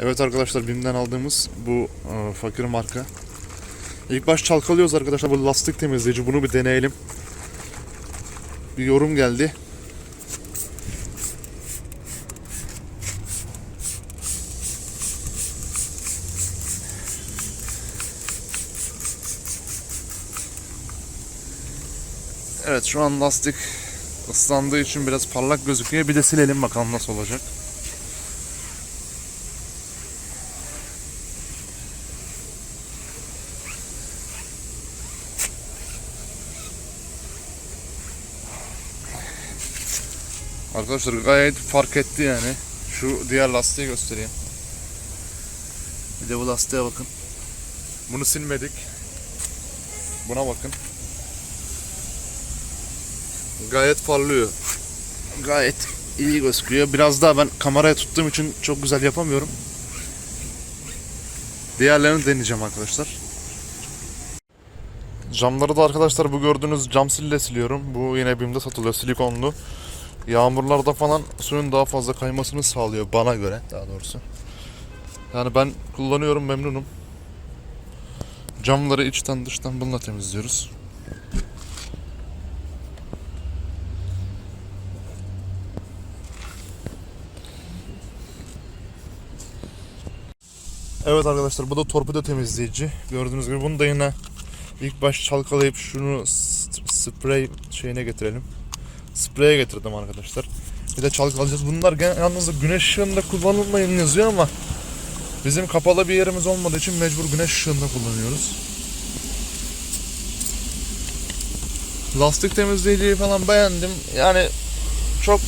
Evet arkadaşlar BİM'den aldığımız bu e, fakir marka. İlk baş çalkalıyoruz arkadaşlar bu lastik temizleyici bunu bir deneyelim. Bir yorum geldi. Evet şu an lastik ıslandığı için biraz parlak gözüküyor. Bir de silelim bakalım nasıl olacak. Arkadaşlar gayet fark etti yani. Şu diğer lastiği göstereyim. Bir de bu lastiğe bakın. Bunu silmedik. Buna bakın. Gayet parlıyor. Gayet iyi gözüküyor. Biraz daha ben kameraya tuttuğum için çok güzel yapamıyorum. Diğerlerini deneyeceğim arkadaşlar. Camları da arkadaşlar bu gördüğünüz cam sille siliyorum. Bu yine BİM'de satılıyor silikonlu. Yağmurlarda falan suyun daha fazla kaymasını sağlıyor bana göre daha doğrusu. Yani ben kullanıyorum memnunum. Camları içten dıştan bununla temizliyoruz. Evet arkadaşlar bu da torpido temizleyici. Gördüğünüz gibi bunu da yine ilk baş çalkalayıp şunu sprey şeyine getirelim. Spreye getirdim arkadaşlar. Bir de çalkalayacağız. Bunlar yalnız güneş ışığında kullanılmayın yazıyor ama bizim kapalı bir yerimiz olmadığı için mecbur güneş ışığında kullanıyoruz. Lastik temizleyiciyi falan beğendim. Yani çok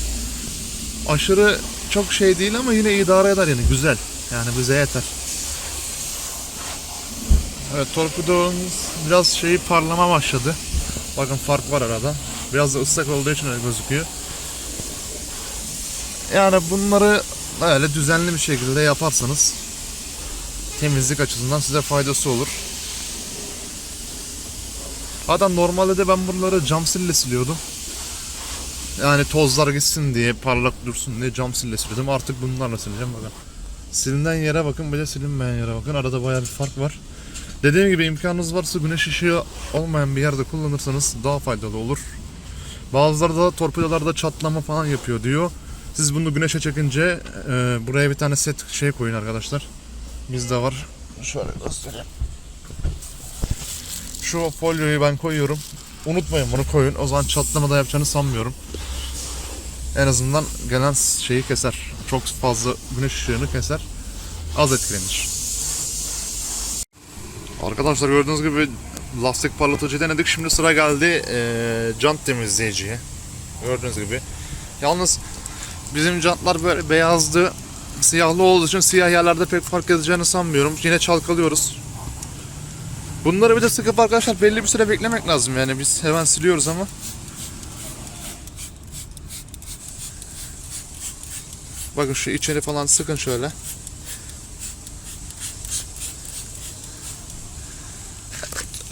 aşırı çok şey değil ama yine idare eder yani güzel. Yani bize yeter. Evet torpidomuz biraz şeyi parlama başladı. Bakın fark var arada. Biraz da ıslak olduğu için öyle gözüküyor. Yani bunları böyle düzenli bir şekilde yaparsanız temizlik açısından size faydası olur. Zaten normalde de ben buraları cam sille siliyordum. Yani tozlar gitsin diye, parlak dursun diye cam sille siliyordum. Artık bunlarla sileceğim bakın. Silinen yere bakın bir de silinmeyen yere bakın. Arada bayağı bir fark var. Dediğim gibi imkanınız varsa güneş ışığı olmayan bir yerde kullanırsanız daha faydalı olur. Bazıları da torpidolarda çatlama falan yapıyor diyor. Siz bunu güneşe çekince e, buraya bir tane set şey koyun arkadaşlar. Bizde var. Şöyle göstereyim. Şu folyoyu ben koyuyorum. Unutmayın bunu koyun. O zaman çatlama da yapacağını sanmıyorum. En azından gelen şeyi keser. Çok fazla güneş ışığını keser. Az etkilenir. Arkadaşlar gördüğünüz gibi lastik parlatıcı denedik. Şimdi sıra geldi eee jant temizleyiciye. Gördüğünüz gibi. Yalnız bizim jantlar böyle beyazdı. Siyahlı olduğu için siyah yerlerde pek fark edeceğini sanmıyorum. Yine çalkalıyoruz. Bunları bir de sıkıp arkadaşlar belli bir süre beklemek lazım yani biz hemen siliyoruz ama. Bakın şu içeri falan sıkın şöyle.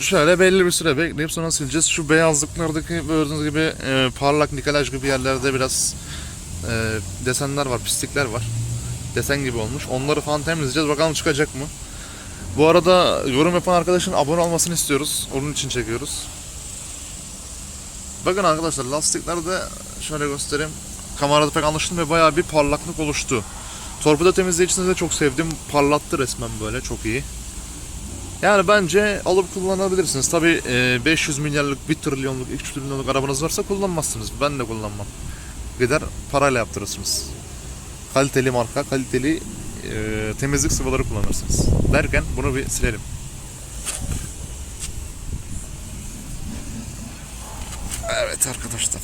Şöyle belli bir süre bekleyip sonra sileceğiz. Şu beyazlıklardaki gördüğünüz gibi e, parlak nikelaj gibi yerlerde biraz e, desenler var, pislikler var. Desen gibi olmuş. Onları falan temizleyeceğiz. Bakalım çıkacak mı? Bu arada yorum yapan arkadaşın abone olmasını istiyoruz. Onun için çekiyoruz. Bakın arkadaşlar lastiklerde şöyle göstereyim. Kamerada pek anlaşılmıyor. Bayağı bir parlaklık oluştu. Torpido temizleyicisini de çok sevdim. Parlattı resmen böyle. Çok iyi. Yani bence alıp kullanabilirsiniz. Tabi 500 milyarlık, 1 trilyonluk, 2 trilyonluk arabanız varsa kullanmazsınız. Ben de kullanmam. Gider parayla yaptırırsınız. Kaliteli marka, kaliteli e, temizlik sıvıları kullanırsınız. Derken bunu bir silelim. Evet arkadaşlar.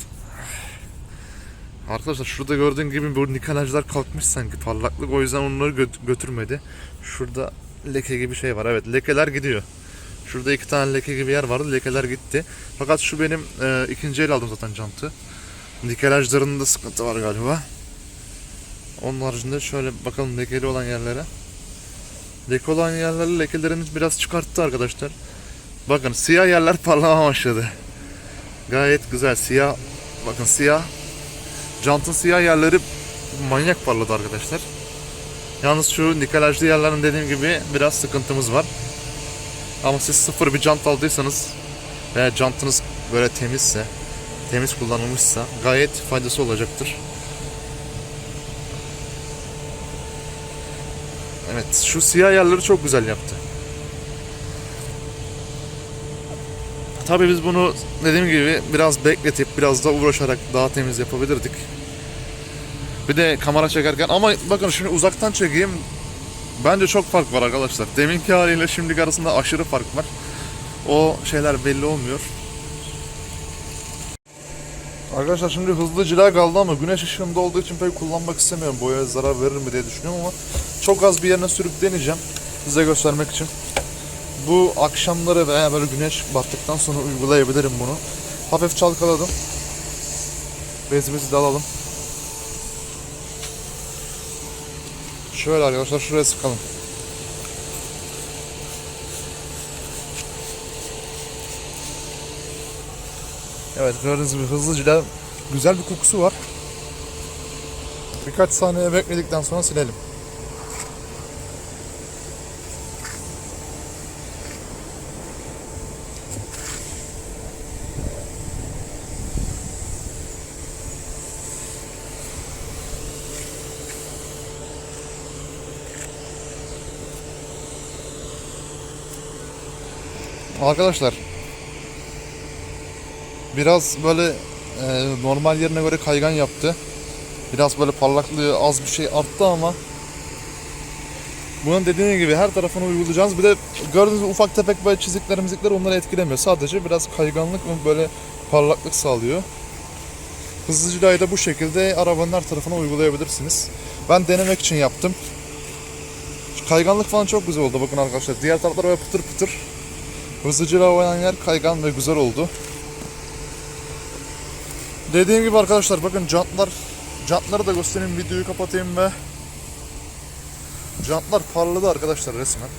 Arkadaşlar şurada gördüğün gibi bu nikelajlar kalkmış sanki parlaklık o yüzden onları gö- götürmedi. Şurada leke gibi şey var. Evet lekeler gidiyor. Şurada iki tane leke gibi yer vardı. Lekeler gitti. Fakat şu benim e, ikinci el aldım zaten jantı. Nikelajlarında sıkıntı var galiba. Onun haricinde şöyle bakalım lekeli olan yerlere. Leke olan yerleri lekelerini biraz çıkarttı arkadaşlar. Bakın siyah yerler parlamaya başladı. Gayet güzel siyah. Bakın siyah. Jantın siyah yerleri manyak parladı arkadaşlar. Yalnız şu nikelajlı yerlerin dediğim gibi biraz sıkıntımız var. Ama siz sıfır bir jant aldıysanız veya jantınız böyle temizse, temiz kullanılmışsa gayet faydası olacaktır. Evet, şu siyah yerleri çok güzel yaptı. Tabii biz bunu dediğim gibi biraz bekletip biraz da uğraşarak daha temiz yapabilirdik. Bir de kamera çekerken ama bakın şimdi uzaktan çekeyim. Bence çok fark var arkadaşlar. Deminki haliyle şimdiki arasında aşırı fark var. O şeyler belli olmuyor. Arkadaşlar şimdi hızlı cila kaldı ama güneş ışığında olduğu için pek kullanmak istemiyorum. Boyaya zarar verir mi diye düşünüyorum ama çok az bir yerine sürüp deneyeceğim. Size göstermek için. Bu akşamları veya böyle güneş battıktan sonra uygulayabilirim bunu. Hafif çalkaladım. Bezimizi de alalım. Şöyle arkadaşlar şuraya sıkalım. Evet gördüğünüz gibi hızlıca güzel bir kokusu var. Birkaç saniye bekledikten sonra silelim. Arkadaşlar biraz böyle e, normal yerine göre kaygan yaptı. Biraz böyle parlaklığı az bir şey arttı ama bunun dediğim gibi her tarafını uygulayacağız. Bir de gördüğünüz ufak tefek böyle çizikler mizikler onları etkilemiyor. Sadece biraz kayganlık ve böyle parlaklık sağlıyor. Hızlıcılayı da bu şekilde arabanın her tarafına uygulayabilirsiniz. Ben denemek için yaptım. Kayganlık falan çok güzel oldu bakın arkadaşlar. Diğer taraflar böyle pıtır pıtır. Hızlıcıyla oynayan yer kaygan ve güzel oldu. Dediğim gibi arkadaşlar bakın jantlar jantları da göstereyim videoyu kapatayım ve jantlar parladı arkadaşlar resmen.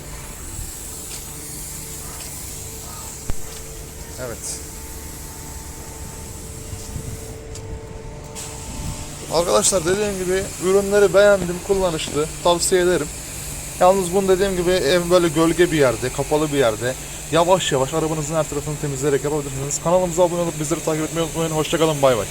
Evet. Arkadaşlar dediğim gibi ürünleri beğendim, kullanışlı, tavsiye ederim. Yalnız bunu dediğim gibi ev böyle gölge bir yerde, kapalı bir yerde yavaş yavaş arabanızın her tarafını temizleyerek yapabilirsiniz. Kanalımıza abone olup bizleri takip etmeyi unutmayın. Hoşçakalın, bay bay.